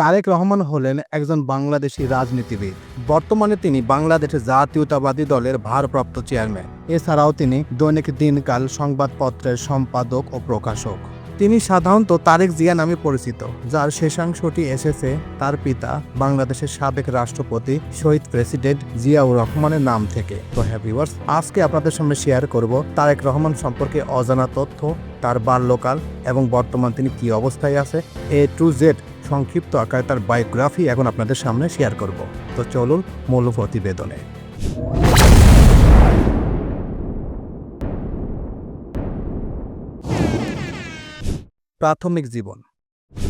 তারেক রহমান হলেন একজন বাংলাদেশি রাজনীতিবিদ। বর্তমানে তিনি বাংলাদেশের জাতীয়তাবাদী দলের ভারপ্রাপ্ত চেয়ারম্যান। এছাড়াও তিনি দৈনিক দিনকাল সংবাদপত্রের সম্পাদক ও প্রকাশক। তিনি সাধারণত তারেক জিয়া নামে পরিচিত, যার শেষাংশটি এসেছে তার পিতা, বাংলাদেশের সাবেক রাষ্ট্রপতি, শহীদ প্রেসিডেন্ট জিয়াউর রহমানের নাম থেকে। তো হ্যাঁ আজকে আপনাদের সামনে শেয়ার করব তারেক রহমান সম্পর্কে অজানা তথ্য, তার বাল্যকাল এবং বর্তমান তিনি কি অবস্থায় আছে, এ টু জেড সংক্ষিপ্ত আকারে তার বায়োগ্রাফি এখন আপনাদের সামনে শেয়ার করব। তো চলুন মূল প্রতিবেদনে। প্রাথমিক জীবন।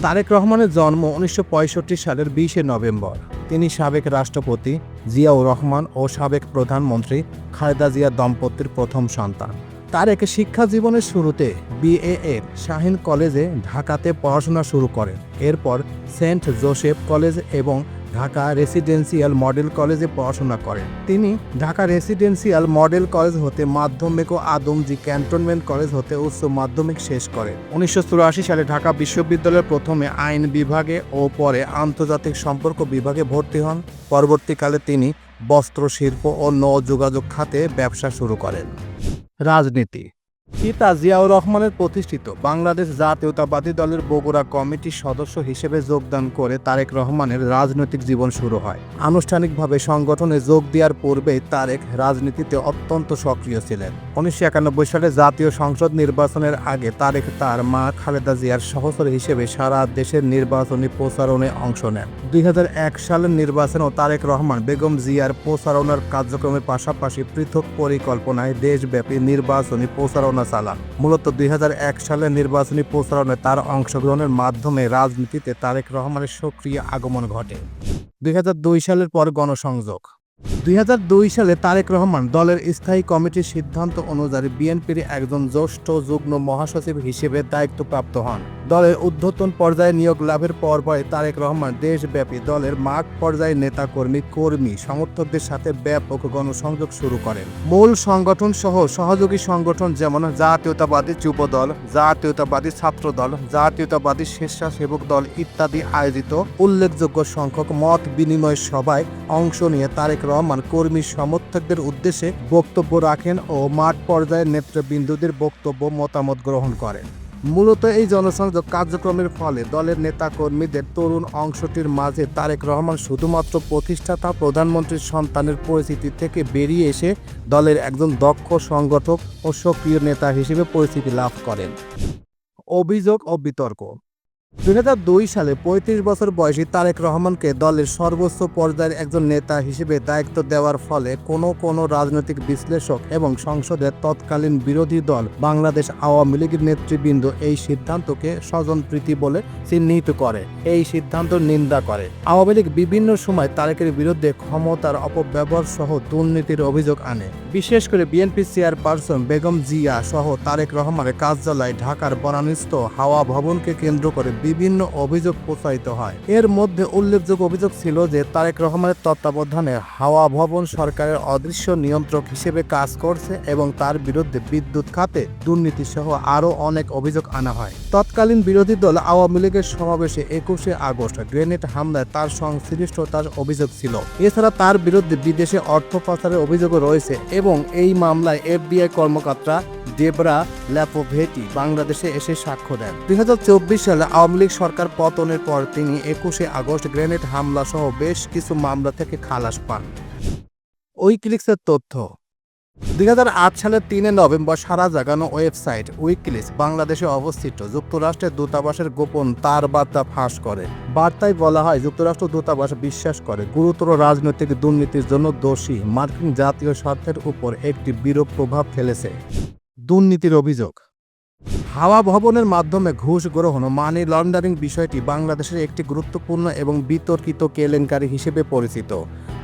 তারেক রহমানের জন্ম উনিশশো পঁয়ষট্টি সালের বিশে নভেম্বর। তিনি সাবেক রাষ্ট্রপতি জিয়াউর রহমান ও সাবেক প্রধানমন্ত্রী খালেদা জিয়া দম্পতির প্রথম সন্তান। তারেক শিক্ষা জীবনের শুরুতে বিএ এর শাহিন কলেজে ঢাকাতে পড়াশোনা শুরু করেন। এরপর সেন্ট জোসেফ কলেজ এবং ঢাকা রেসিডেন্সিয়াল মডেল কলেজে পড়াশোনা করেন। তিনি ঢাকা রেসিডেন্সিয়াল মডেল কলেজ হতে মাধ্যমিক ও আদমজি ক্যান্টনমেন্ট কলেজ হতে উচ্চ মাধ্যমিক শেষ করেন। উনিশশো চুরাশি সালে ঢাকা বিশ্ববিদ্যালয়ের প্রথমে আইন বিভাগে ও পরে আন্তর্জাতিক সম্পর্ক বিভাগে ভর্তি হন। পরবর্তীকালে তিনি বস্ত্র শিল্প ও নৌ যোগাযোগ খাতে ব্যবসা শুরু করেন। राजनीति। পিতা জিয়াউর রহমানের প্রতিষ্ঠিত বাংলাদেশ জাতীয়তাবাদী দলের বগুড়া কমিটির সদস্য হিসেবে যোগদান করে তারেক রহমানের রাজনৈতিক জীবন শুরু হয়। আনুষ্ঠানিকভাবে সংগঠনে যোগ দেওয়ার পূর্বেই তারেক রাজনীতিতে অত্যন্ত সক্রিয় ছিলেন। উনিশশো একানব্বই সালে জাতীয় সংসদ নির্বাচনের আগে তারেক তার মা খালেদা জিয়ার সহচর হিসেবে সারা দেশের নির্বাচনী প্রচারণে অংশ নেন। দুই হাজার এক সালের নির্বাচনেও তারেক রহমান বেগম জিয়ার প্রচারণার কার্যক্রমের পাশাপাশি পৃথক পরিকল্পনায় দেশব্যাপী নির্বাচনী প্রচারণা চালান মূলত দুই সালের নির্বাচনী প্রচারণে তার অংশগ্রহণের মাধ্যমে রাজনীতিতে তারেক রহমানের সক্রিয় আগমন ঘটে। দুই হাজার দুই সালের পর গণসংযোগ। দুই হাজার দুই সালে তারেক রহমান দলের স্থায়ী কমিটির সিদ্ধান্ত অনুযায়ী বিএনপির একজন জ্যেষ্ঠ যুগ্ম মহাসচিব হিসেবে দায়িত্বপ্রাপ্ত হন। দলের ঊর্ধ্বতন পর্যায়ে নিয়োগ লাভের পর পরে তারেক রহমান দেশব্যাপী দলের মাঠ পর্যায়ে নেতাকর্মী, কর্মী, সমর্থকদের সাথে ব্যাপক গণসংযোগ শুরু করেন। মূল সংগঠন সহ সহযোগী সংগঠন যেমন জাতীয়তাবাদী যুব দল, জাতীয়তাবাদী ছাত্র দল, জাতীয়তাবাদী স্বেচ্ছাসেবক দল ইত্যাদি আয়োজিত উল্লেখযোগ্য সংখ্যক মত বিনিময় সভায় অংশ নিয়ে তারেক রহমান কর্মী, সমর্থকদের উদ্দেশ্যে বক্তব্য রাখেন ও মাঠ পর্যায়ের নেতৃবৃন্দদের বক্তব্য, মতামত গ্রহণ করেন। মূলত এই জনসংযোগ কার্যক্রমের ফলে দলের নেতা কর্মীদের তরুণ অংশটির মাঝে তারেক রহমান শুধুমাত্র প্রতিষ্ঠাতা, প্রধানমন্ত্রীর সন্তানের পরিস্থিতি থেকে বেরিয়ে এসে দলের একজন দক্ষ সংগঠক ও সক্রিয় নেতা হিসেবে পরিচিতি লাভ করেন। অভিযোগ ও বিতর্ক। দুই হাজার দুই সালে পঁয়ত্রিশ বছর বয়সী তারেক রহমানকে দলের সর্বোচ্চ পর্যায়ের একজন নেতা হিসেবে দায়িত্ব দেওয়ার ফলে কোনো কোনো রাজনৈতিক বিশ্লেষক এবং সংসদের তৎকালীন বিরোধী দল বাংলাদেশ আওয়ামী লীগের নেতৃবৃন্দ এই সিদ্ধান্তকে স্বজনপ্রীতি বলে চিহ্নিত করে, এই সিদ্ধান্ত নিন্দা করে। আওয়ামী লীগ বিভিন্ন সময় তারেকের বিরুদ্ধে ক্ষমতার অপব্যবহার সহ দুর্নীতির অভিযোগ আনে। বিশেষ করে বিএনপি চেয়ারপারসন বেগম জিয়া সহ তারেক রহমানের কার্যালয় ঢাকার বনানিস্থ হাওয়া ভবনকে কেন্দ্র করে বিভিন্ন অভিযোগ প্রচারিত হয়। এর মধ্যে উল্লেখযোগ্য অভিযোগ ছিল যে তারেক রহমানের তত্ত্বাবধানে হাওয়া ভবন সরকারের অদৃশ্য নিয়ন্ত্রক হিসেবে কাজ করছে এবং তার বিরুদ্ধে বিদ্যুৎ খাতে দুর্নীতি সহ আরও অনেক অভিযোগ আনা হয়। তৎকালীন বিরোধী দল আওয়ামী লীগের সমাবেশে একুশে আগস্ট গ্রেনেড হামলায় তার সংশ্লিষ্টতার অভিযোগ ছিল। এছাড়া তার বিরুদ্ধে বিদেশে অর্থ পাচারের অভিযোগও রয়েছে এবং এই মামলায় এফবিআই কর্মকর্তা ডেবরা ল্যাপোভেটি বাংলাদেশে এসে সাক্ষ্য দেন। দুই হাজার চব্বিশ সালে আওয়ামী লীগ সরকার পতনের পর তিনি একুশে আগস্ট গ্রেনেড হামলা সহ বেশ কিছু মামলা থেকে খালাস পান। উইকিলিক্সের তথ্য। দুই হাজার আট সালের তিনে নভেম্বর সারা জাগানো ওয়েবসাইট উইকিলিক্স বাংলাদেশে অবস্থিত। যুক্তরাষ্ট্রের দূতাবাসের গোপন তার বার্তা ফাঁস করে। বার্তায় বলা হয়, যুক্তরাষ্ট্র দূতাবাস বিশ্বাস করে, গুরুতর রাজনৈতিক দুর্নীতির জন্য দোষী মার্কিন জাতীয় স্বার্থের উপর একটি বিরূপ প্রভাব ফেলেছে। দুর্নীতির অভিযোগ। হাওয়া ভবনের মাধ্যমে ঘুষ গ্রহণ ও মানি লন্ডারিং বিষয়টি বাংলাদেশের একটি গুরুত্বপূর্ণ এবং বিতর্কিত কেলেঙ্কারি হিসেবে পরিচিত।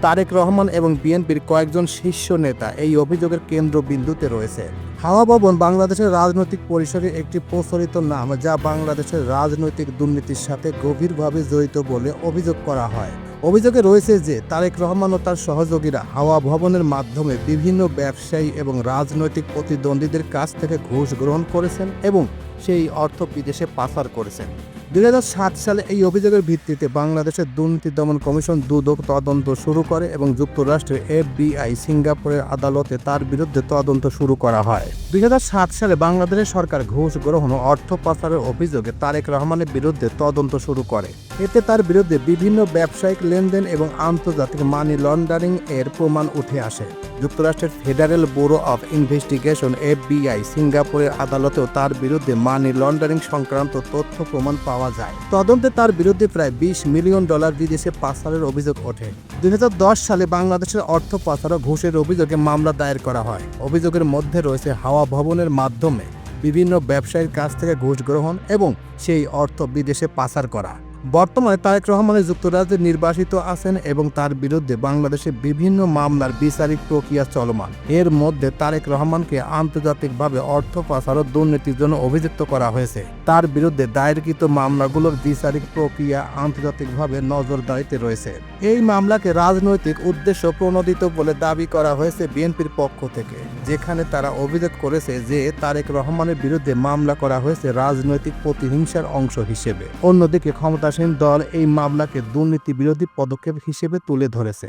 তারেক রহমান এবং বিএনপির কয়েকজন শীর্ষ নেতা এই অভিযোগের কেন্দ্রবিন্দুতে রয়েছে। হাওয়া ভবন বাংলাদেশের রাজনৈতিক পরিসরের একটি প্রচলিত নাম যা বাংলাদেশের রাজনৈতিক দুর্নীতির সাথে গভীরভাবে জড়িত বলে অভিযোগ করা হয়। অভিযোগে রয়েছে যে তারেক রহমান ও তার সহযোগীরা হাওয়া ভবনের মাধ্যমে বিভিন্ন ব্যবসায়ী এবং রাজনৈতিক প্রতিদ্বন্দ্বীদের কাছ থেকে ঘুষ গ্রহণ করেছেন এবং সেই অর্থ বিদেশে পাচার করেছেন। দুই হাজার সাত সালে এই অভিযোগের ভিত্তিতে বাংলাদেশের দুর্নীতি দমন কমিশন দুদক তদন্ত শুরু করে এবং যুক্তরাষ্ট্রের এফবিআই সিঙ্গাপুরের আদালতে তার বিরুদ্ধে তদন্ত শুরু করা হয়। দুই হাজার সাত সালে বাংলাদেশের সরকার ঘুষ গ্রহণ ও অর্থ পাচারের অভিযোগে তারেক রহমানের বিরুদ্ধে তদন্ত শুরু করে। এতে তার বিরুদ্ধে বিভিন্ন ব্যবসায়িক লেনদেন এবং আন্তর্জাতিক মানি লন্ডারিং এর প্রমাণ উঠে আসে। যুক্তরাষ্ট্রের federal bureau of investigation, FBI, সিঙ্গাপুরের আদালতেও তার বিরুদ্ধে মানি লন্ডারিং সংক্রান্ত তথ্য প্রমাণ পাওয়া যায়। তদন্তে তার বিরুদ্ধে প্রায় বিশ মিলিয়ন ডলার বিদেশে পাচারের অভিযোগ ওঠে। দুই হাজার দশ সালে বাংলাদেশের অর্থ পাচার ও ঘুষের অভিযোগে মামলা দায়ের করা হয়। অভিযোগের মধ্যে রয়েছে হাওয়া ভবনের মাধ্যমে বিভিন্ন ব্যবসায়ীর কাছ থেকে ঘুষ গ্রহণ এবং সেই অর্থ বিদেশে পাচার করা। বর্তমানে তারেক রহমানের যুক্তরাজ্যে নির্বাসিত আছেন এবং তার বিরুদ্ধে বাংলাদেশে বিভিন্ন মামলার বিচারিক প্রক্রিয়া চলমান। এর মধ্যে তারেক রহমানকে আন্তর্জাতিকভাবে অর্থ পাচার ও দুর্নীতির জন্য অভিযুক্ত করা হয়েছে। তার বিরুদ্ধে দায়েরকৃত মামলাগুলোর বিচারিক প্রক্রিয়া আন্তর্জাতিকভাবে নজরদারিতে রয়েছে। এই মামলাকে রাজনৈতিক উদ্দেশ্য প্রণোদিত বলে দাবি করা হয়েছে বিএনপির পক্ষ থেকে, যেখানে তারা অভিযোগ করেছে যে তারেক রহমানের বিরুদ্ধে মামলা করা হয়েছে রাজনৈতিক প্রতিহিংসার অংশ হিসেবে। অন্যদিকে ক্ষমতাসীন দল এই মামলাকে দুর্নীতি বিরোধী পদক্ষেপ হিসেবে তুলে ধরেছে।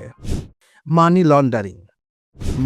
Money laundering.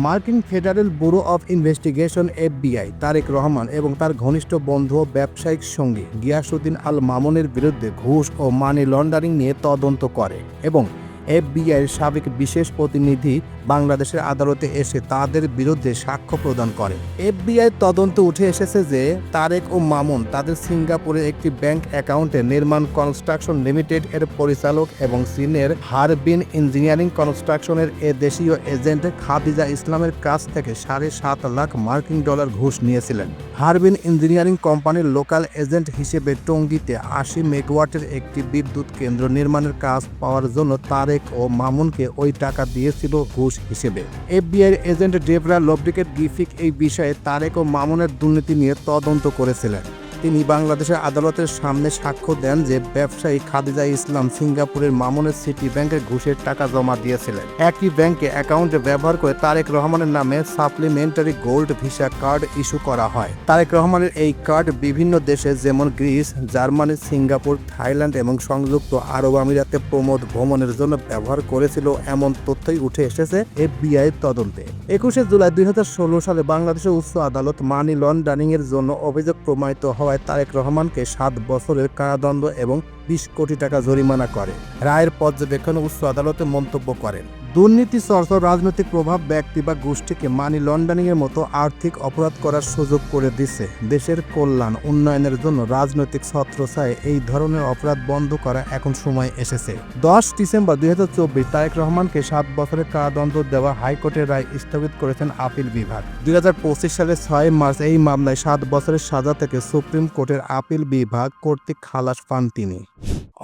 মার্কিন federal bureau of investigation FBI Tarek Rahman এবং তার ঘনিষ্ঠ বন্ধু ও ব্যবসায়িক সঙ্গী গিয়াসুদ্দিন আল মামুনের বিরুদ্ধে ঘুষ ও মানি লন্ডারিং নিয়ে তদন্ত করে এবং এফবিআইয়ের সাবেক বিশেষ প্রতিনিধি বাংলাদেশের আদালতে এসে তাদের বিরুদ্ধে সাক্ষ্য প্রদান করে এফবিআই তদন্ত উঠে এসেছে যে তারেক ও মামুন তাদের সিঙ্গাপুরের একটি ব্যাংক অ্যাকাউন্টে নির্মাণ কনস্ট্রাকশন লিমিটেড এর পরিচালক এবং চীনের হারবিন ইঞ্জিনিয়ারিং কনস্ট্রাকশনের এ দেশীয় এজেন্ট খাদিজা ইসলামের কাছ থেকে সাড়ে সাত লাখ মার্কিন ডলার ঘুষ নিয়েছিলেন। হারবিন ইঞ্জিনিয়ারিং কোম্পানির লোকাল এজেন্ট হিসেবে টঙ্গীতে আশি মেগাওয়াটের একটি বিদ্যুৎ কেন্দ্র নির্মাণের কাজ পাওয়ার জন্য তারেক ও মামুনকে ওই টাকা দিয়েছিল ঘুষ হিসেবে। এফবিআই এজেন্ট ডেবরা লবডিকেট গিফিক এই বিষয়ে তারেক ও মামুনের দুর্নীতি নিয়ে তদন্ত করেছিলেন। তিনি বাংলাদেশের আদালতের সামনে সাক্ষ্য দেন যে ব্যবসায়ী খাদিজা ইসলাম সিঙ্গাপুরের মামুনের সিটি ব্যাংকে ঘুষের টাকা জমা দিয়েছিলেন। একই ব্যাংকে অ্যাকাউন্টে ব্যবহার করে তারেক রহমানের নামে supplementary gold visa card issue করা হয়। তারেক রহমানের এই কার্ড বিভিন্ন দেশে যেমন গ্রিস, জার্মানি, সিঙ্গাপুর, থাইল্যান্ড এবং সংযুক্ত আরব আমিরাতে প্রমোদ ভ্রমণের জন্য ব্যবহার করেছিল এমন তথ্যই উঠে এসেছে এফবিআই তদন্তে। একুশে জুলাই দুই হাজার ষোলো সালে বাংলাদেশের উচ্চ আদালত মানি লন্ডারিং এর জন্য অভিযোগ প্রমাণিত হওয়ায় তারেক রহমানকে সাত বছরের কারাদণ্ড এবং বিশ কোটি টাকা জরিমানা করে। রায়ের পর্যবেক্ষণে উচ্চ আদালতে মন্তব্য করেন। দুর্নীতি চর্চা রাজনৈতিক প্রভাব, ব্যক্তি বা গোষ্ঠীকে মানি লন্ডারিং এর মতো আর্থিক অপরাধ করার সুযোগ করে দিচ্ছে দেশের কল্যাণ উন্নয়নের জন্য রাজনৈতিক ছত্রছায় এই ধরনের অপরাধ বন্ধ করা এখন সময় এসেছে। দশ ডিসেম্বর দুই হাজার চব্বিশ তারেক রহমানকে সাত বছরের কারাদণ্ড দেওয়া হাইকোর্টের রায় স্থগিত করেছেন আপিল বিভাগ। দুই হাজার পঁচিশ সালের ছয় মার্চ এই মামলায় সাত বছরের সাজা থেকে সুপ্রিম কোর্টের আপিল বিভাগ কর্তৃক খালাস পান তিনি।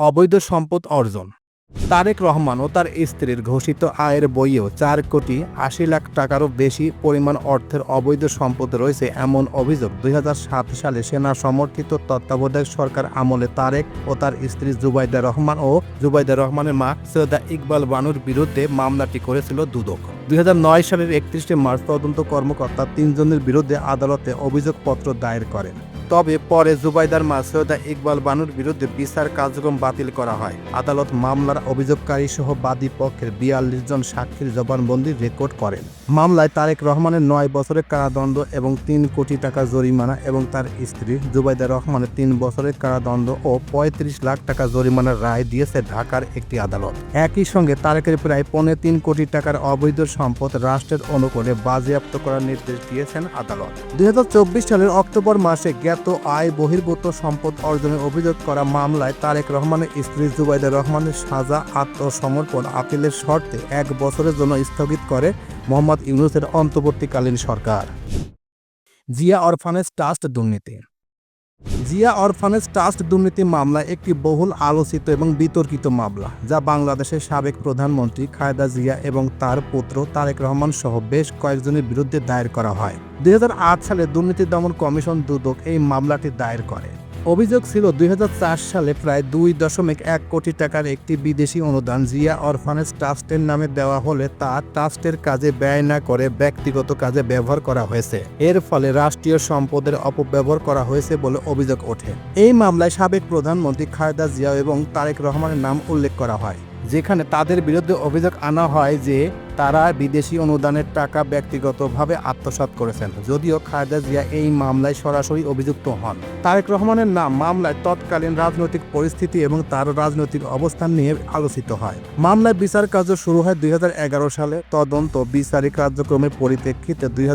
অবৈধ সম্পদ অর্জন তারেক রহমান ও তার স্ত্রীর ঘোষিত আয়ের বইয়েও চার কোটি আশি লাখ টাকারও বেশি পরিমাণ অর্থের অবৈধ সম্পদ রয়েছে এমন অভিযোগ দুই হাজার সাত সালে সেনা সমর্থিত তত্ত্বাবধায়ক সরকার আমলে তারেক ও তার স্ত্রী জুবাইদা রহমান ও জুবাইদা রহমানের মা সৈয়দা ইকবাল বানুর বিরুদ্ধে মামলাটি করেছিল দুদক। দুই হাজার নয় সালের একত্রিশে মার্চ তদন্ত কর্মকর্তা তিনজনের বিরুদ্ধে আদালতে অভিযোগপত্র দায়ের করেন। তবে পরে জুবাইদার মা সৈয়দা ইকবাল বানুর বিরুদ্ধে বিচার কার্যক্রম বাতিল করা হয়। আদালত মামলার অভিযোগকারী সহ বাদী পক্ষের বিয়াল্লিশ জন সাক্ষীর জবানবন্দি রেকর্ড করেন। মামলায় তারেক রহমানের নয় বছরের কারাদণ্ড এবং তিন কোটি টাকা জরিমানা এবং তার স্ত্রী জুবাইদা রহমানের তিন বছরের কারাদণ্ড ও পঁয়ত্রিশ লাখ টাকা জরিমানার রায় দিয়েছে ঢাকার একটি আদালত। একই সঙ্গে তারেকের প্রায় পৌনে তিন কোটি টাকার অবৈধ সম্পদ রাষ্ট্রের অনুকূলে বাজেয়াপ্ত করার নির্দেশ দিয়েছেন আদালত। দুই হাজার চব্বিশ সালের অক্টোবর মাসে জ্ঞাত আয় বহির্ভূত সম্পদ অর্জনের অভিযোগ করা মামলায় তারেক রহমানের স্ত্রী জুবাইদা রহমানের সাজা আত্মসমর্পণ আপিলের শর্তে এক বছরের জন্য স্থগিত করে মোহাম্মদ ইউনুসের অন্তর্বর্তীকালীন সরকার। জিয়া অরফানেজ ট্রাস্ট দুর্নীতি। জিয়া অরফানেজ ট্রাস্ট দুর্নীতি মামলা একটি বহুল আলোচিত এবং বিতর্কিত মামলা, যা বাংলাদেশের সাবেক প্রধানমন্ত্রী খায়দা জিয়া এবং তার পুত্র তারেক রহমান সহ বেশ কয়েকজনের বিরুদ্ধে দায়ের করা হয়। দুই হাজার আট সালে দুর্নীতি দমন কমিশন দুদক এই মামলাটি দায়ের করে। অভিযোগ ছিল দু হাজার চার সালে প্রায় দুই দশমিক এক কোটি টাকার একটি বিদেশি অনুদান জিয়া অরফানেজ ট্রাস্টের নামে দেওয়া হলে তা ট্রাস্টের কাজে ব্যয় না করে ব্যক্তিগত কাজে ব্যবহার করা হয়েছে। এর ফলে রাষ্ট্রীয় সম্পদের অপব্যবহার করা হয়েছে বলে অভিযোগ ওঠে। এই মামলায় সাবেক প্রধানমন্ত্রী খায়দা জিয়া এবং তারেক রহমানের নাম উল্লেখ করা হয়, যেখানে তাদের বিরুদ্ধে অভিযোগ আনা হয় যে তারা বিদেশি অনুদানের টাকা ব্যক্তিগতভাবে আত্মসাৎ করেছেন, যদিও খালেদা জিয়া এই মামলায় সরাসরি অভিযুক্ত হন। তারেক রহমানের নাম মামলায় তৎকালীন রাজনৈতিক পরিস্থিতি এবং তার রাজনৈতিক অবস্থান নিয়ে আলোচিত হয়। মামলায় বিচার কার্য শুরু হয় দুই হাজার এগারো সালে। তদন্ত বিচারিক কার্যক্রমের পরিপ্রেক্ষিতে দুই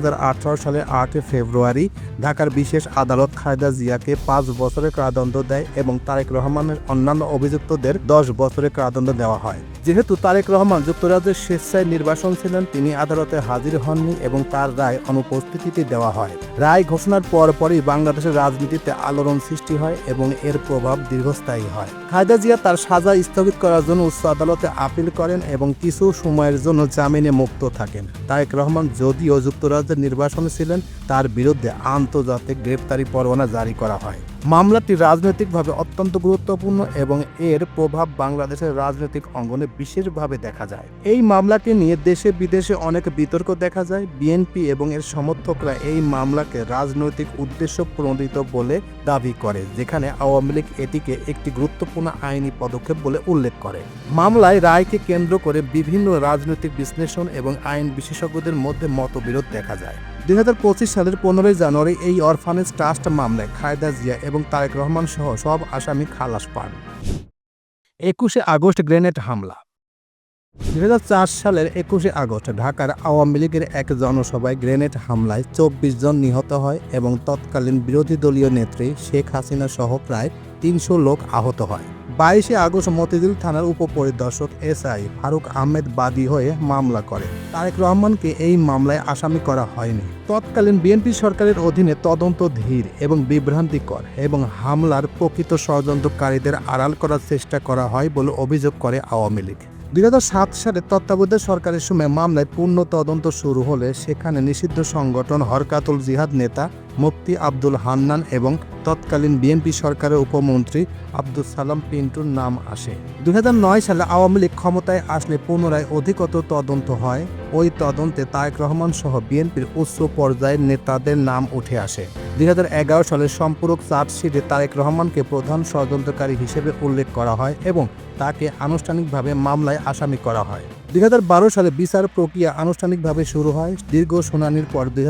সালের আটই ফেব্রুয়ারি ঢাকার বিশেষ আদালত খালেদা জিয়াকে পাঁচ বছরের কারাদণ্ড দেয় এবং তারেক রহমানের অন্যান্য অভিযুক্তদের দশ বছরের কারাদণ্ড দেওয়া হয়। যেহেতু তারেক রহমান যুক্তরাজ্যের স্বেচ্ছায় নির্বাসন ছিলেন, তিনি আদালতে হাজির হননি এবং তার রায় অনুপস্থিতিতে দেওয়া হয়। রায় ঘোষণার পরপরই বাংলাদেশের রাজনীতিতে আলোড়ন সৃষ্টি হয় এবং এর প্রভাব দীর্ঘস্থায়ী হয়। খায়দা জিয়া তার সাজা স্থগিত করার জন্য উচ্চ আদালতে আপিল করেন এবং কিছু সময়ের জন্য জামিনে মুক্ত থাকেন। তারেক রহমান যদিও যুক্তরাজ্যের নির্বাসনে ছিলেন, তার বিরুদ্ধে আন্তর্জাতিক গ্রেপ্তারি পরোয়ানা জারি করা হয়। মামলাটি রাজনৈতিকভাবে অত্যন্ত গুরুত্বপূর্ণ এবং এর প্রভাব বাংলাদেশের রাজনৈতিক অঙ্গনে বিশেষভাবে দেখা যায়। এই মামলাটি নিয়ে দেশে বিদেশে অনেক বিতর্ক দেখা যায়। বিএনপি এবং এর সমর্থকরা এই মামলাকে রাজনৈতিক উদ্দেশ্য প্রণোদিত বলে দাবি করে, যেখানে আওয়ামী লীগ এটিকে একটি গুরুত্বপূর্ণ আইনি পদক্ষেপ বলে উল্লেখ করে। মামলায় রায়কে কেন্দ্র করে বিভিন্ন রাজনৈতিক বিশ্লেষণ এবং আইন বিশেষজ্ঞদের মধ্যে মতবিরোধ দেখা যায়। দুই হাজার পঁচিশ সালের পনেরোই জানুয়ারি এই অরফানেজ ট্রাস্ট মামলায় খায়দা জিয়া এবং তারেক রহমান সহ সব আসামি খালাস পান। একুশে আগস্ট গ্রেনেড হামলা। দুই হাজার চার সালের একুশে আগস্ট ঢাকার আওয়ামী লীগের এক জনসভায় গ্রেনেড হামলায় চব্বিশ জন নিহত হয় এবং তৎকালীন বিরোধী দলীয় নেত্রী শেখ হাসিনা সহ প্রায় তিনশো লোক আহত হয়। বাইশে আগস্ট মতিঝিল থানার উপপরিদর্শক এসআই ফারুক আহমেদ বাদী হয়ে মামলা করে তারেক রহমানকে এই মামলায় আসামি করা হয়নি। তৎকালীন বিএনপি সরকারের অধীনে তদন্ত ধীর এবং বিভ্রান্তিকর এবং হামলার প্রকৃত ষড়যন্ত্রকারীদের আড়াল করার চেষ্টা করা হয় বলে অভিযোগ করে আওয়ামী লীগ। দুই হাজার সাত সালে তত্ত্বাবধায়ক সরকারের সময় মামলায় পূর্ণ তদন্ত শুরু হলে সেখানে নিষিদ্ধ সংগঠন হরকাতুল জিহাদ নেতা মুফতি আব্দুল হান্নান এবং তৎকালীন বিএনপি সরকারের উপমন্ত্রী আব্দুল সালাম পিন্টুর নাম আসে। দুই হাজার নয় সালে আওয়ামী লীগ ক্ষমতায় আসলে পুনরায় অধিকতর তদন্ত হয়। ওই তদন্তে তায়েক রহমান সহ বিএনপির উচ্চ পর্যায়ের নেতাদের নাম উঠে আসে। দুই হাজার এগারো সালের সম্পূরক চার্জশিটে তারেক রহমানকে প্রধান ষড়যন্ত্রকারী হিসেবে উল্লেখ করা হয় এবং তাকে আনুষ্ঠানিকভাবে মামলায় আসামি করা হয়। দুই হাজার বারো সালে বিচার প্রক্রিয়া আনুষ্ঠানিকভাবে শুরু হয়। দীর্ঘ শুনানির পর দুই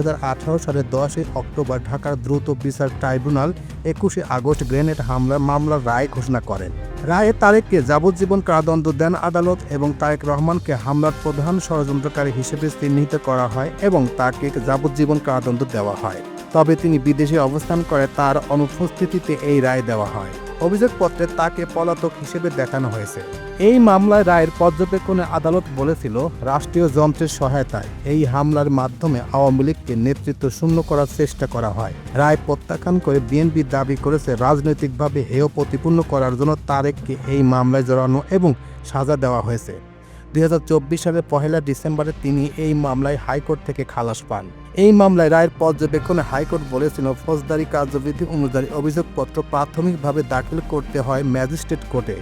সালের দশই অক্টোবর ঢাকার দ্রুত বিচার ট্রাইব্যুনাল একুশে আগস্ট গ্রেনেড হামলার মামলার রায় ঘোষণা করেন। রায়ে তারেককে যাবজ্জীবন কারাদণ্ড দেন আদালত এবং তারেক রহমানকে হামলার প্রধান ষড়যন্ত্রকারী হিসেবে চিহ্নিত করা হয় এবং তাকে যাবজ্জীবন কারাদণ্ড দেওয়া হয়। তবে তিনি বিদেশে অবস্থান করে তার অনুপস্থিতিতে এই রায় দেওয়া হয়। অভিযোগপত্রে তাকে পলাতক হিসেবে দেখানো হয়েছে। এই মামলায় রায়ের পর্যবেক্ষণে আদালত বলেছিল, রাষ্ট্রীয় যন্ত্রের সহায়তায় এই হামলার মাধ্যমে আওয়ামী লীগকে নেতৃত্ব শূন্য করার চেষ্টা করা হয়। রায় প্রত্যাখ্যান করে বিএনপি দাবি করেছে, রাজনৈতিকভাবে হেয় প্রতিপূর্ণ করার জন্য তারেককে এই মামলায় জড়ানো এবং সাজা দেওয়া হয়েছে। দু হাজার চব্বিশ সালের পহেলা ডিসেম্বরে তিনি এই মামলায় হাইকোর্ট থেকে খালাস পান। এই মামলায় রায়ের পর্যবেক্ষণে হাইকোর্ট বলেছিল, ফৌজদারি কার্যবিধি অনুযায়ী অভিযোগপত্র প্রাথমিকভাবে দাখিল করতে হয় ম্যাজিস্ট্রেট কোর্টে।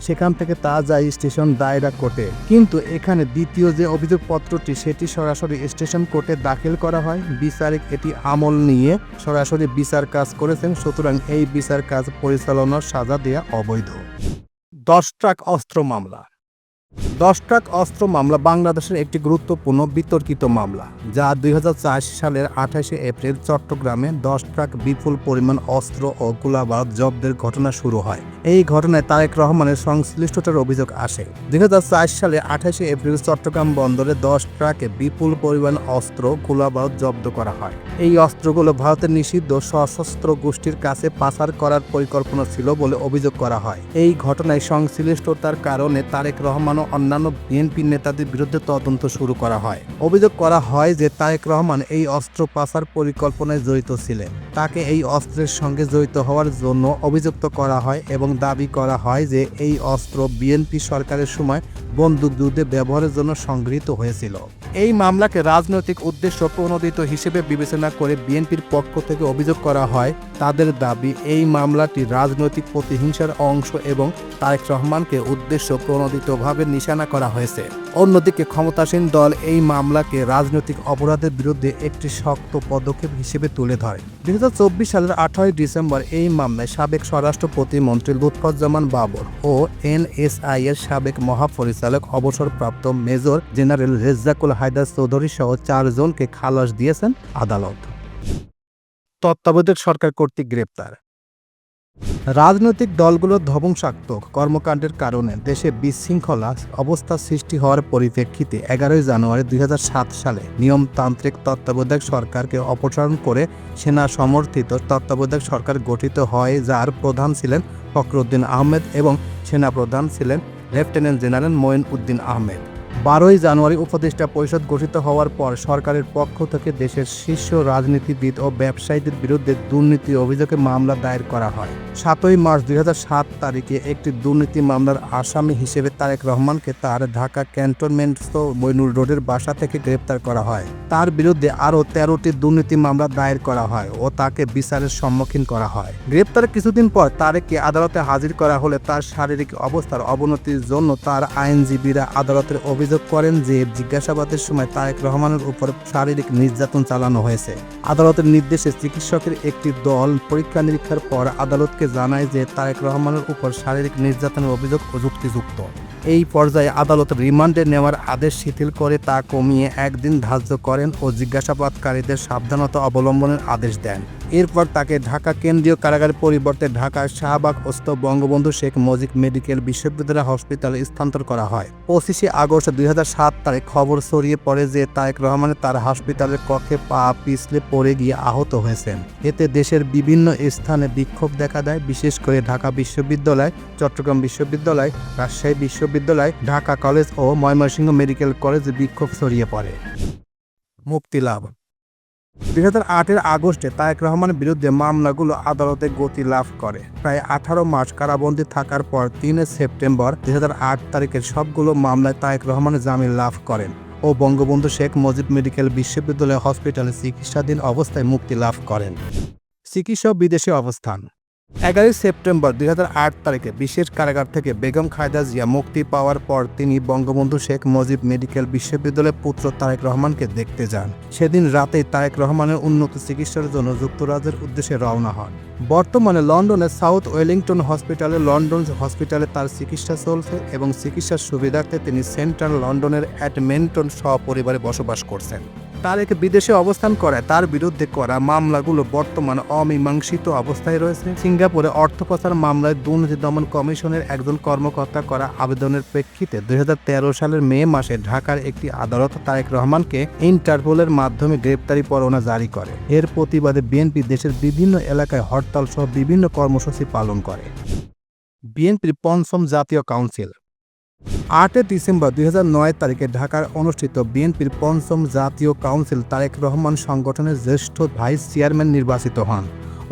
সেখান থেকে তা যায় স্টেশন দায়রা কোর্টে। কিন্তু এখানে দ্বিতীয় যে অভিযোগপত্রটি, সেটি সরাসরি স্টেশন কোর্টে দাখিল করা হয়। বিচারিক এটি আমল নিয়ে সরাসরি বিচার কাজ করেছেন, সুতরাং এই বিচার কাজ পরিচালনার সাজা দেয়া অবৈধ। দশ ট্রাক অস্ত্র মামলা। দশ ট্রাক অস্ত্র মামলা বাংলাদেশের একটি গুরুত্বপূর্ণ বিতর্কিত মামলা, যা দুই সালের আঠাশে এপ্রিল চট্টগ্রামে দশ ট্রাক বিপুল পরিমাণ অস্ত্র ও গোলাবারুদ জব্দের ঘটনা শুরু হয়। এই ঘটনায় তারেক রহমানের সংশ্লিষ্টতার অভিযোগ আসে। দুই সালে আঠাশে এপ্রিল চট্টগ্রাম বন্দরে দশ ট্রাকে বিপুল পরিমাণ অস্ত্র গোলাবারুদ জব্দ করা হয়। এই অস্ত্রগুলো ভারতের নিষিদ্ধ সশস্ত্র গোষ্ঠীর কাছে পাচার করার পরিকল্পনা ছিল বলে অভিযোগ করা হয়। এই ঘটনায় সংশ্লিষ্টতার কারণে তারেক রহমান অন্যান্য বিএনপি নেতাদের বিরুদ্ধে তদন্ত শুরু করা হয়। অভিযোগ করা হয় যে তারেক রহমান এই অস্ত্র পাচার পরিকল্পনায় জড়িত ছিলেন। তাকে এই অস্ত্রের সঙ্গে জড়িত হওয়ার জন্য অভিযুক্ত করা হয় এবং দাবি করা হয় যে এই অস্ত্র বিএনপি সরকারের সময় বন্দুক যুদ্ধে ব্যবহারের জন্য সংগৃহীত হয়েছিল। এই মামলাকে রাজনৈতিক উদ্দেশ্য প্রণোদিত হিসেবে বিবেচনা করে বিএনপির পক্ষ থেকে অভিযোগ করা হয়, তাদের দাবি এই মামলাটি রাজনৈতিক প্রতিহিংসার অংশ এবং তারেক রহমানকে উদ্দেশ্য প্রণোদিতভাবে নিশানা করা হয়েছে। অন্যদিকে ক্ষমতাসীন দল এই মামলাকে রাজনৈতিক অপরাধের বিরুদ্ধে একটি শক্ত পদক্ষেপ হিসেবে তুলে ধরে। দুই হাজার চব্বিশ সালের আঠারোই ডিসেম্বর এই মামলায় সাবেক স্বরাষ্ট্র প্রতিমন্ত্রী লুৎফুজ্জামান বাবর ও এনএসআই এর সাবেক মহাপরিচালক, অবসরপ্রাপ্ত মেজর জেনারেল রেজ্জাকুল হায়দার চৌধুরী সহ চারজনকে খালাস দিয়েছেন আদালত। তত্ত্বাবধায়ক সরকার কর্তৃক গ্রেপ্তার। রাজনৈতিক দলগুলোর ধ্বংসাত্মক কর্মকাণ্ডের কারণে দেশে বিশৃঙ্খলা অবস্থা সৃষ্টি হওয়ার পরিপ্রেক্ষিতে এগারোই জানুয়ারি দুই হাজার সাত সালে নিয়মতান্ত্রিক তত্ত্বাবধায়ক সরকারকে অপসারণ করে সেনা সমর্থিত তত্ত্বাবধায়ক সরকার গঠিত হয়, যার প্রধান ছিলেন ফখরুদ্দিন আহমেদ এবং সেনাপ্রধান ছিলেন লেফটেন্যান্ট জেনারেল মঈন উদ্দিন আহমেদ। বারোই জানুয়ারি উপদেষ্টা পরিষদ গঠিত হওয়ার পর সরকারের পক্ষ থেকে দেশের শীর্ষ রাজনীতিবিদ ও ব্যবসায়ীদের বিরুদ্ধে দুর্নীতি অভিযোগে মামলা দায়ের করা হয়। সাতই মার্চ দুই হাজার সাত তারিখে একটি দুর্নীতি মামলার আসামি হিসেবে তারেক রহমানকে তার ঢাকা ক্যান্টনমেন্টস্থ মইনুল রোডের বাসা থেকে গ্রেপ্তার করা হয়। তার বিরুদ্ধে আরও তেরোটি দুর্নীতি মামলা দায়ের করা হয় ও তাকে বিচারের সম্মুখীন করা হয়। গ্রেপ্তারের কিছুদিন পর তারেককে আদালতে হাজির করা হলে তার শারীরিক অবস্থার অবনতির জন্য তার আইনজীবীরা আদালতের অভিযোগ করেন যে জিজ্ঞাসাবাদের সময় তারেক রহমানের উপর শারীরিক নির্যাতন চালানো হয়েছে। আদালতের নির্দেশে চিকিৎসকের একটি দল পরীক্ষা নিরীক্ষার পর আদালতকে জানায় যে তারেক রহমানের উপর শারীরিক নির্যাতনের অভিযোগ যুক্তিযুক্ত এই পর্যায়ে আদালত রিমান্ডে নেওয়ার আদেশ শিথিল করে তা কমিয়ে একদিন ধার্য করেন ও জিজ্ঞাসাবাদকারীদের সাবধানতা অবলম্বনের আদেশ দেন। এরপর তাকে ঢাকা কেন্দ্রীয় কারাগারের পরিবর্তে ঢাকার শাহবাগ ওস্ত বঙ্গবন্ধু শেখ মুজিব মেডিকেল বিশ্ববিদ্যালয় হসপিটালে স্থানান্তর করা হয়। পঁচিশে আগস্ট দুই তারিখ খবর ছড়িয়ে পড়ে যে তারেক রহমানের তার হাসপাতালের কক্ষে পা পিছলে পড়ে গিয়ে আহত হয়েছেন। এতে দেশের বিভিন্ন স্থানে বিক্ষোভ দেখা দেয়, বিশেষ করে ঢাকা বিশ্ববিদ্যালয়, চট্টগ্রাম বিশ্ববিদ্যালয়, রাজশাহী বিশ্ববিদ্যালয়, ঢাকা কলেজ ও ময়মনসিংহ মেডিকেল কলেজে বিক্ষোভ ছড়িয়ে পড়ে। মুক্তি লাভ। দুই হাজার আটের আগস্টে তায়েক রহমানের বিরুদ্ধে মামলাগুলো আদালতে গতি লাভ করে। প্রায় আঠারো মাস কারাবন্দী থাকার পর তিন সেপ্টেম্বর দুই হাজার আট তারিখের সবগুলো মামলায় তায়েক রহমানের জামিন লাভ করেন ও বঙ্গবন্ধু শেখ মুজিব মেডিকেল বিশ্ববিদ্যালয় হসপিটালে চিকিৎসাধীন অবস্থায় মুক্তি লাভ করেন। চিকিৎসক বিদেশে অবস্থান। এগারোই সেপ্টেম্বর দুই হাজার আট তারিখে বিশেষ কারাগার থেকে বেগম খায়দা জিয়া মুক্তি পাওয়ার পর তিনি বঙ্গবন্ধু শেখ মুজিব মেডিকেল বিশ্ববিদ্যালয়ের পুত্র তারেক রহমানকে দেখতে যান। সেদিন রাতেই তারেক রহমানের উন্নত চিকিৎসার জন্য যুক্তরাজ্যের উদ্দেশ্যে রওনা হন। বর্তমানে লন্ডনের সাউথ ওয়েলিংটন হসপিটালে লন্ডন হসপিটালে তার চিকিৎসা চলছে এবং চিকিৎসার সুবিধার্থে তিনি সেন্ট্রাল লন্ডনের অ্যাডমেন্টন সপরিবারে বসবাস করছেন। তারেক বিদেশে অবস্থান করায় তার বিরুদ্ধে করা মামলাগুলো বর্তমানে অমীমাংসিত অবস্থায় রয়েছে। সিঙ্গাপুরে অর্থ পাচার মামলায় দুর্নীতি দমন কমিশনের একজন কর্মকর্তা করা আবেদনের প্রেক্ষিতে দুই হাজার তেরো সালের মে মাসে ঢাকার একটি আদালত তারেক রহমানকে ইন্টারপোলের মাধ্যমে গ্রেপ্তারি পরোয়ানা জারি করে। এর প্রতিবাদে বিএনপি দেশের বিভিন্ন এলাকায় হরতাল সহ বিভিন্ন কর্মসূচি পালন করে। বিএনপির পঞ্চম জাতীয় কাউন্সিল আটই ডিসেম্বর দু হাজার নয় তারিখে ঢাকার অনুষ্ঠিত বিএনপির পঞ্চম জাতীয় কাউন্সিল তারেক রহমান সংগঠনের জ্যেষ্ঠ ভাইস চেয়ারম্যান নির্বাচিত হন।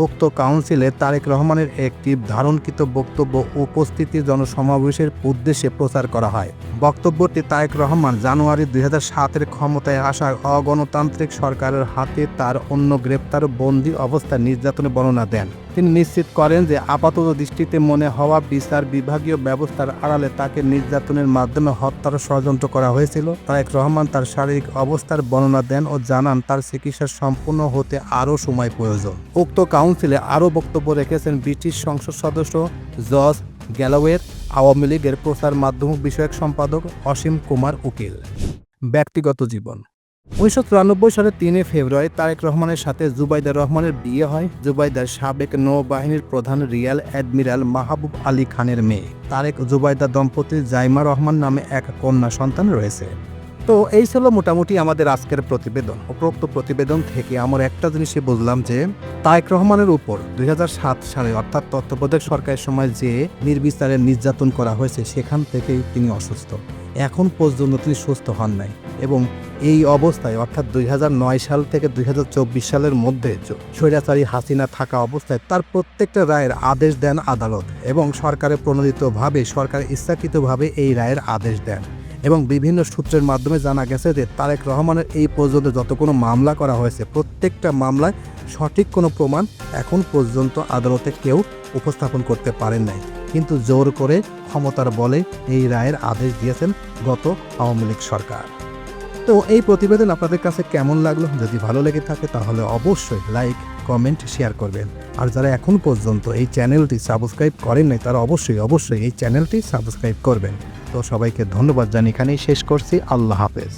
উক্ত কাউন্সিলে তারেক রহমানের একটি ধারণকৃত বক্তব্য উপস্থিতি জনসমাবেশের উদ্দেশ্যে প্রচার করা হয়। বক্তব্যটি তারেক রহমান জানুয়ারি দুই সাতের ক্ষমতায় আসা অগণতান্ত্রিক সরকারের হাতে তার অন্য গ্রেপ্তার বন্দী অবস্থায় নির্যাতনের বর্ণনা দেন। তিনি নিশ্চিত করেন যে আপাতত দৃষ্টিতে মনে হওয়া বিচার বিভাগীয় ব্যবস্থার আড়ালে তাকে নির্যাতনের মাধ্যমে হত্যার ষড়যন্ত্র করা হয়েছিল। তারেক রহমান তার শারীরিক অবস্থার বর্ণনা দেন ও জানান তার চিকিৎসা সম্পূর্ণ হতে আরও সময় প্রয়োজন। উক্ত কাউন্সিলে আরও বক্তব্য রেখেছেন ব্রিটিশ সংসদ সদস্য জর্জ গ্যালাওয়ের, আওয়ামী লীগের প্রচার মাধ্যম বিষয়ক সম্পাদক অসীম কুমার উকিল। ব্যক্তিগত জীবন। উনিশশো চুরানব্বই সালের তিনে ফেব্রুয়ারি তারেক রহমানের সাথে জুবাইদা রহমানের বিয়ে হয়। জুবাইদার সাবেক নৌবাহিনীর প্রধান রিয়াল অ্যাডমিরাল মাহবুব আলী খানের মেয়ে। তারেক জুবাইদা দম্পতির জাইমা রহমান নামে এক কন্যা সন্তান রয়েছে। তো এই ছিল মোটামুটি আমাদের আজকের প্রতিবেদন। উপরোক্ত প্রতিবেদন থেকে আমার একটা জিনিসই বুঝলাম যে, তারেক রহমানের উপর দুই হাজার সাত সালে অর্থাৎ তত্ত্বাবধায়ক সরকারের সময় যে নির্বিচারে নির্যাতন করা হয়েছে, সেখান থেকেই তিনি অসুস্থ। এখন পর্যন্ত তিনি সুস্থ হন নাই এবং এই অবস্থায়, অর্থাৎ দুই হাজার নয় সাল থেকে দুই হাজার চব্বিশ সালের মধ্যে স্বৈরাচারী হাসিনা থাকা অবস্থায় তার প্রত্যেকটা রায়ের আদেশ দেন আদালত এবং সরকারের প্রণোদিতভাবে, সরকার ইচ্ছাকৃতভাবে এই রায়ের আদেশ দেন এবং বিভিন্ন সূত্রের মাধ্যমে জানা গেছে যে তারেক রহমানের এই পর্যন্ত যত কোনো মামলা করা হয়েছে, প্রত্যেকটা মামলায় সঠিক কোনো প্রমাণ এখন পর্যন্ত আদালতে কেউ উপস্থাপন করতে পারেন নাই। কিন্তু জোর করে ক্ষমতার বলে এই রায়ের আদেশ দিয়েছেন গত আওয়ামী লীগ সরকার। তো এই প্রতিবেদন আপনাদের কাছে কেমন লাগল? যদি ভালো লেগে থাকে তাহলে অবশ্যই লাইক, কমেন্ট, শেয়ার করবেন। আর যারা এখন পর্যন্ত এই চ্যানেলটি সাবস্ক্রাইব করেন নাই, তারা অবশ্যই অবশ্যই এই চ্যানেলটি সাবস্ক্রাইব করবেন। তো সবাইকে ধন্যবাদ জানি এখানেই শেষ করছি। আল্লাহ হাফেজ।